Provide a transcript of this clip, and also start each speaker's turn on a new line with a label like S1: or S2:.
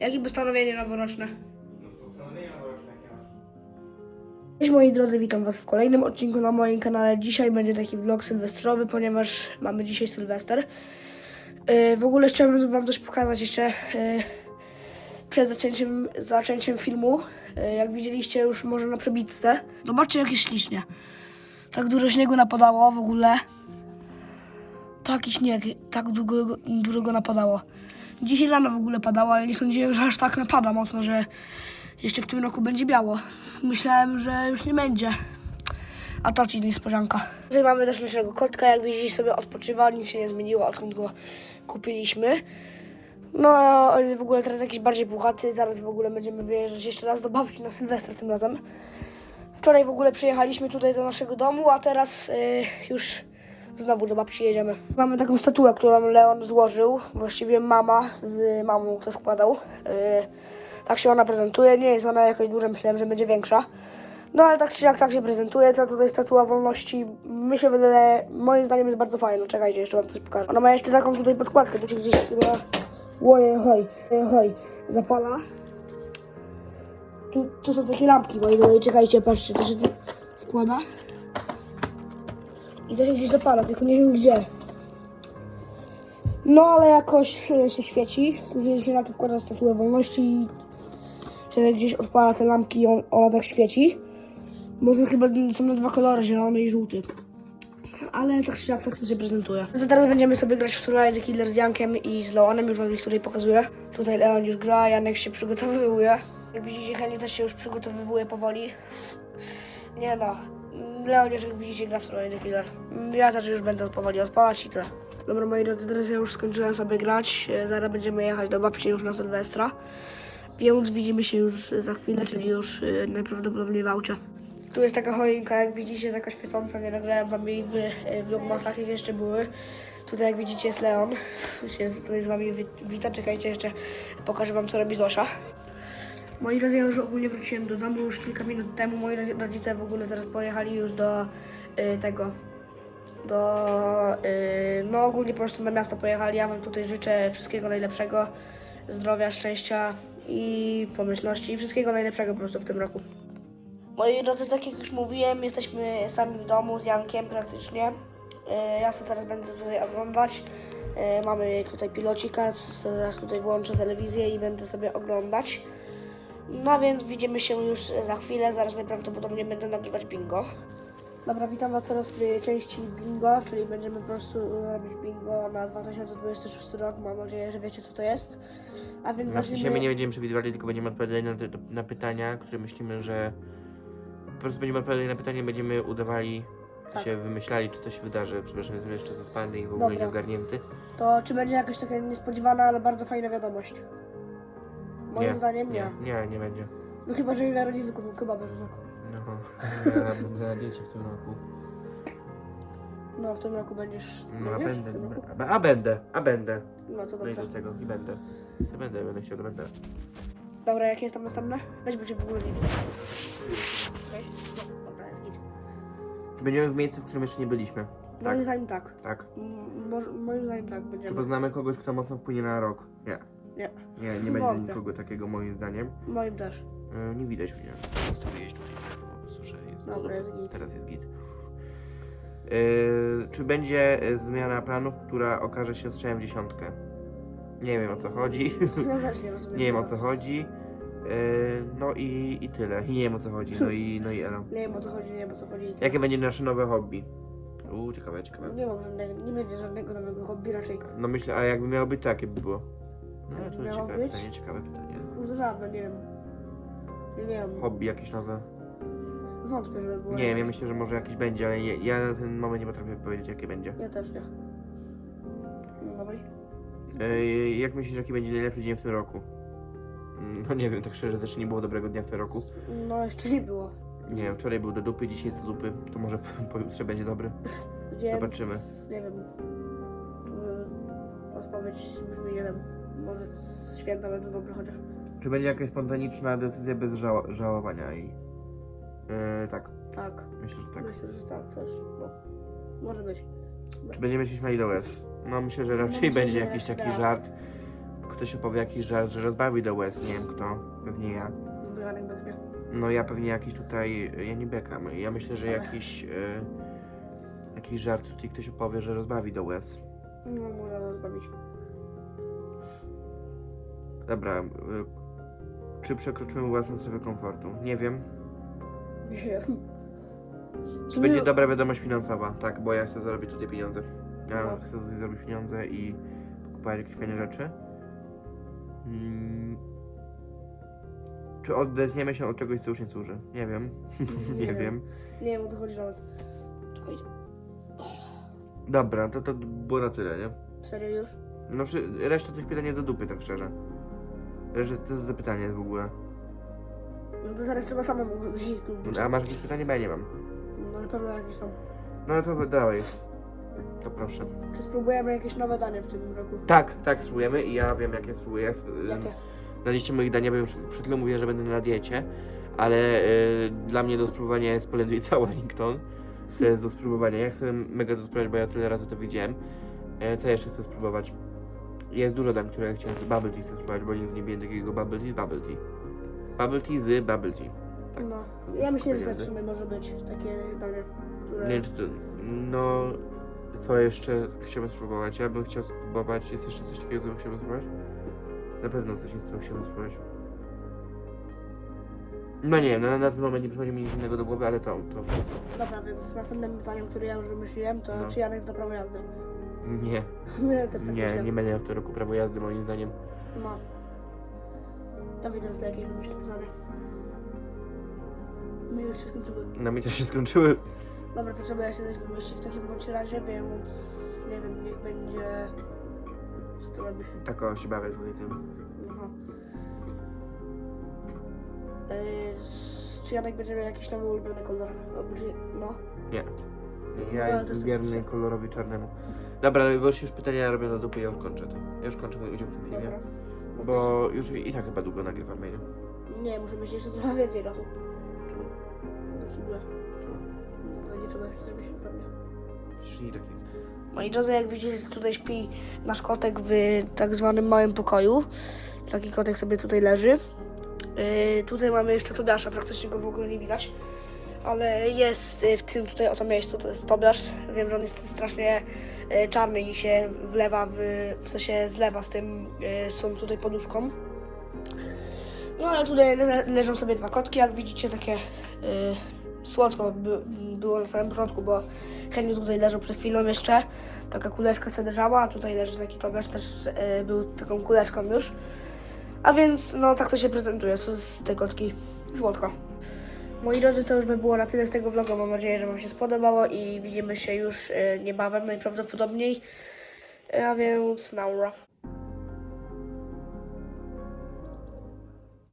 S1: Jakie postanowienie noworoczne?
S2: No postanowienia noworoczne jakie masz?
S1: Cześć moi drodzy, witam was w kolejnym odcinku na moim kanale. Dzisiaj będzie taki vlog sylwestrowy, ponieważ mamy dzisiaj sylwester. Yy, w ogóle chciałbym wam coś pokazać jeszcze yy, przed zaczęciem, zaczęciem filmu. Yy, jak widzieliście już może na przebitce. Zobaczcie jak jest ślicznie. Tak dużo śniegu napadało w ogóle. Taki śnieg, tak długo, dużo go napadało. Dzisiaj rano w ogóle padało, ale nie sądziłem, że aż tak napada mocno, że jeszcze w tym roku będzie biało. Myślałem, że już nie będzie. A to ci niespodzianka. Tutaj mamy też naszego kotka, jak widzicie sobie odpoczywa, nic się nie zmieniło, odkąd go kupiliśmy. No, on jest w ogóle teraz jakiś bardziej puchaty, zaraz w ogóle będziemy wyjeżdżać jeszcze raz do babci na Sylwestra tym razem. Wczoraj w ogóle przyjechaliśmy tutaj do naszego domu, a teraz y, już znowu do babci jedziemy. Mamy taką statuę, którą Leon złożył, właściwie mama z mamą to składał. Y, tak się ona prezentuje, nie jest ona jakoś duża, myślałem, że będzie większa. No ale tak czy jak tak się prezentuje, to tutaj statua wolności, myślę, że moim zdaniem jest bardzo fajna. Czekajcie, jeszcze wam coś pokażę. Ona ma jeszcze taką tutaj podkładkę, tu się gdzieś chyba... Ojej, hoj, hoj, zapala. Tu, tu są takie lampki, moi drodzy, czekajcie, patrzcie, to się tu wkłada. I to się gdzieś zapala, tylko nie wiem gdzie. No ale jakoś się świeci. Tu się na to wkłada statuę wolności i się gdzieś odpala te lampki i on, ona tak świeci. Może chyba są na dwa kolory, zielony i żółty. Ale tak czy jak tak to się prezentuje. To teraz będziemy sobie grać w the Killer z Jankiem i z Leonem, już wam ich tutaj pokazuję. Tutaj Leon już gra, Janek się przygotowuje. Jak widzicie, Heli też się już przygotowywuje powoli. Nie no, Leon już jak widzicie the Killer. Ja też już będę powoli odpalać i tyle. Dobra moi drodzy, teraz ja już skończyłem sobie grać. E, Zaraz będziemy jechać do babci już na Sylwestra. Więc widzimy się już za chwilę, czyli już y, najprawdopodobniej w aucie. Tu jest taka choinka, jak widzicie, taka świecąca, nie nagrałem wam jej w vlogmasach, jak jeszcze były. Tutaj jak widzicie jest Leon, się tutaj z wami wi- wita, czekajcie jeszcze, pokażę wam co robi Zosia. Moi drodzy, ja już ogólnie wróciłem do domu już kilka minut temu, moi rodzi- rodzice w ogóle teraz pojechali już do y, tego, do, y, no ogólnie po prostu na miasto pojechali. Ja wam tutaj życzę wszystkiego najlepszego, zdrowia, szczęścia i pomyślności i wszystkiego najlepszego po prostu w tym roku. Moi drodzy, tak jak już mówiłem, jesteśmy sami w domu z Jankiem praktycznie. Y, Ja sobie teraz będę tutaj oglądać. Y, Mamy tutaj pilocika, teraz tutaj włączę telewizję i będę sobie oglądać. No więc widzimy się już za chwilę, zaraz najprawdopodobniej będę nagrywać bingo. Dobra, witam Was teraz w tej części bingo, czyli będziemy po prostu robić bingo na 2026 rok. Mam nadzieję, że wiecie co to jest. A więc
S2: Znaczy
S1: zacznijmy...
S2: się my nie będziemy przewidywali, tylko będziemy odpowiadali na, te- na pytania, które myślimy, że... Po prostu będziemy odpowiadali na pytania, będziemy udawali,
S1: Tak.
S2: się wymyślali, czy to się wydarzy. Przepraszam, jestem jeszcze zaspany i w ogóle
S1: Dobra.
S2: nieogarnięty.
S1: To czy będzie jakaś taka niespodziewana, ale bardzo fajna wiadomość? Moim
S2: Nie,
S1: zdaniem nie.
S2: Nie, nie będzie.
S1: No chyba, że mi rodzice kupił kebabę za zakup.
S2: No, ja będę na diecie w tym roku.
S1: No w tym roku będziesz...
S2: No, a
S1: wiesz,
S2: będę,
S1: w tym roku?
S2: a, a będę, a będę.
S1: No co
S2: No i
S1: dobrze.
S2: z tego, i będę. Co będę, będę chciał, będę.
S1: Dobra, jakie jest tam następne? Weź, bo cię w ogóle nie widzę. Okej? No, Dobra, jest git.
S2: Czy będziemy w miejscu, w którym jeszcze nie byliśmy? Tak,
S1: Moim zdaniem tak.
S2: tak.
S1: M- Moim zdaniem tak
S2: Czy
S1: będziemy.
S2: poznamy kogoś, kto mocno wpłynie na rok? Nie.
S1: Nie.
S2: Nie, nie będzie
S1: Wątpię.
S2: nikogo takiego moim zdaniem.
S1: Moim też.
S2: E, nie widać mnie. Postawiłeś tutaj po prostu, że jest
S1: Dobra, jest git.
S2: Teraz jest git. E, czy będzie e, zmiana planów, która okaże się strzałem w dziesiątkę? Nie wiem o co chodzi.
S1: Też nie
S2: wiem o co chodzi. E, no i, i tyle. I nie wiem o co chodzi. No i, no i elo.
S1: Nie wiem o co chodzi, nie wiem o co chodzi.
S2: Jakie będzie nasze nowe hobby? Uuu, ciekawe, ciekawe.
S1: Nie mam żadnego, nie będzie żadnego nowego hobby raczej.
S2: No myślę, a jakby miało być takie by było. No to
S1: miało
S2: ciekawe
S1: być?
S2: pytanie, ciekawe pytanie.
S1: Kurde żadne, nie wiem. Nie wiem.
S2: Hobby jakieś nowe?
S1: Wątpię, żeby było.
S2: Nie wiem, ja
S1: jakieś.
S2: myślę, że może jakieś będzie, ale ja, ja na ten moment nie potrafię powiedzieć jakie będzie.
S1: Ja też nie. No dobra.
S2: E, jak myślisz, jaki będzie najlepszy dzień w tym roku? Mm, No nie wiem, tak szczerze, też nie było dobrego dnia w tym roku.
S1: No jeszcze nie było.
S2: Nie wiem, wczoraj był do dupy, dzisiaj jest do dupy, to może pojutrze będzie dobry.
S1: Więc,
S2: Zobaczymy.
S1: Nie wiem. Yy, Odpowiedź brzmi, nie wiem. Może święta będą dobre chociaż.
S2: Czy będzie jakaś spontaniczna decyzja bez żał żałowania i... E, tak,
S1: Tak.
S2: myślę, że tak.
S1: Myślę, że tak też. No. Może być.
S2: Czy będziemy się śmiali do łez? No myślę, że raczej
S1: myślę,
S2: będzie
S1: że
S2: jakiś taki
S1: tak.
S2: żart, ktoś opowie jakiś żart, że rozbawi do łez, nie wiem kto, pewnie ja.
S1: No Janek pewnie.
S2: No ja pewnie jakiś tutaj, ja nie bekam, ja myślę, że jakiś, y, jakiś żart tutaj ktoś opowie, że rozbawi do łez.
S1: No może nas bawić.
S2: Dobra, y, czy przekroczymy własną strefę komfortu? Nie wiem.
S1: Nie wiem.
S2: Czy będzie dobra wiadomość finansowa? Tak, bo ja chcę zarobić tutaj pieniądze. Ja
S1: No.
S2: chcę tutaj zarobić pieniądze i kupować jakieś fajne rzeczy. Mm. Czy odetniemy się od czegoś, co już nie służy? Nie wiem. nie,
S1: Nie
S2: wiem.
S1: Nie wiem o co chodzi nawet. Czekajcie.
S2: Dobra, to to było na tyle, nie?
S1: Serio już?
S2: No, reszta tych pytań jest do dupy, tak szczerze. Reszta to jest zapytanie w ogóle.
S1: No to zaraz trzeba samemu wymyślić.
S2: A masz jakieś pytanie? Bo ja nie mam.
S1: No na pewno jakieś są.
S2: No to dawaj. To proszę.
S1: Czy spróbujemy jakieś nowe danie w tym roku?
S2: Tak, tak, spróbujemy i ja wiem jakie spróbuję. Ja sp-
S1: Jakie?
S2: Na liście moich dań, ja bym przed, przed chwilą mówiłem, że będę na diecie, ale y, dla mnie do spróbowania jest polędwica Wellington. To jest do spróbowania. Ja chcę mega to spróbować, bo ja tyle razy to widziałem. E, co jeszcze chcę spróbować? Jest dużo dań, które chciałem z Bubble Tea spróbować, bo nigdy nie miałem takiego Bubble Tea, Bubble Tea. Bubble Tea z Bubble Tea. Tak.
S1: No. Ja myślę, że tak w sumie może być takie danie, które...
S2: Nie wiem, czy to, no, co jeszcze chciałbym spróbować? Ja bym chciał spróbować, jest jeszcze coś takiego, co bym chciał spróbować? Na pewno coś jest, co chciałbym spróbować. No nie wiem, na, na ten moment nie przychodzi mi nic innego do głowy, ale to, to wszystko.
S1: Dobra, więc następnym pytaniem, które ja już wymyśliłem, to
S2: No.
S1: czy Janek zna prawo jazdy?
S2: Nie,
S1: Ja też tak
S2: nie,
S1: myślałem.
S2: nie będę miał w tym roku prawo jazdy moim zdaniem.
S1: No. Dawid teraz to jakieś wymyślił pytanie. Mi już się skończyły.
S2: Na mnie też się skończyły.
S1: Dobra, to trzeba jeszcze coś wymyślić w takim bądź razie, więc nie wiem, niech będzie... Co to robisz?
S2: Tak o, się bawię tutaj tym.
S1: Aha. Yy, czy Janek będzie miał jakiś nowy ulubiony kolor? Czy... No.
S2: Nie.
S1: No,
S2: Ja
S1: to
S2: jestem
S1: jest
S2: wierny kolorowi czarnemu. Dobra, ale bo już już pytania robię do dupy i on kończę to. Ja już kończę mój udział w tym filmie.
S1: Dobra.
S2: Bo już i, tak chyba długo nagrywamy, nie?
S1: Nie, muszę mieć jeszcze trochę więcej? Potrzebuję.
S2: Czemu?
S1: Będzie trzeba jeszcze wymyślić pewnie.
S2: Przecież nie tak jest.
S1: Moi drodzy, jak widzicie, tutaj śpi nasz kotek w tak zwanym małym pokoju. Taki kotek sobie tutaj leży. Yy, tutaj mamy jeszcze Tobiasza, praktycznie go w ogóle nie widać. Ale jest yy, w tym tutaj oto miejscu, to jest Tobiasz. Wiem, że on jest strasznie yy, czarny i się wlewa, w, w sensie zlewa z tym, z tą tutaj poduszką. No ale tutaj le leżą sobie dwa kotki, jak widzicie, takie yy, słodko by, było na samym początku, bo Henry tutaj leżał przed chwilą jeszcze. Taka kuleczka sobie a tutaj leży taki Tobiasz, też yy, był taką kuleczką już. A więc, no tak to się prezentuje, są z tej kotki słodko. Moi drodzy, to już by było na tyle z tego vloga. Mam nadzieję, że Wam się spodobało i widzimy się już yy, niebawem najprawdopodobniej. A więc, naura.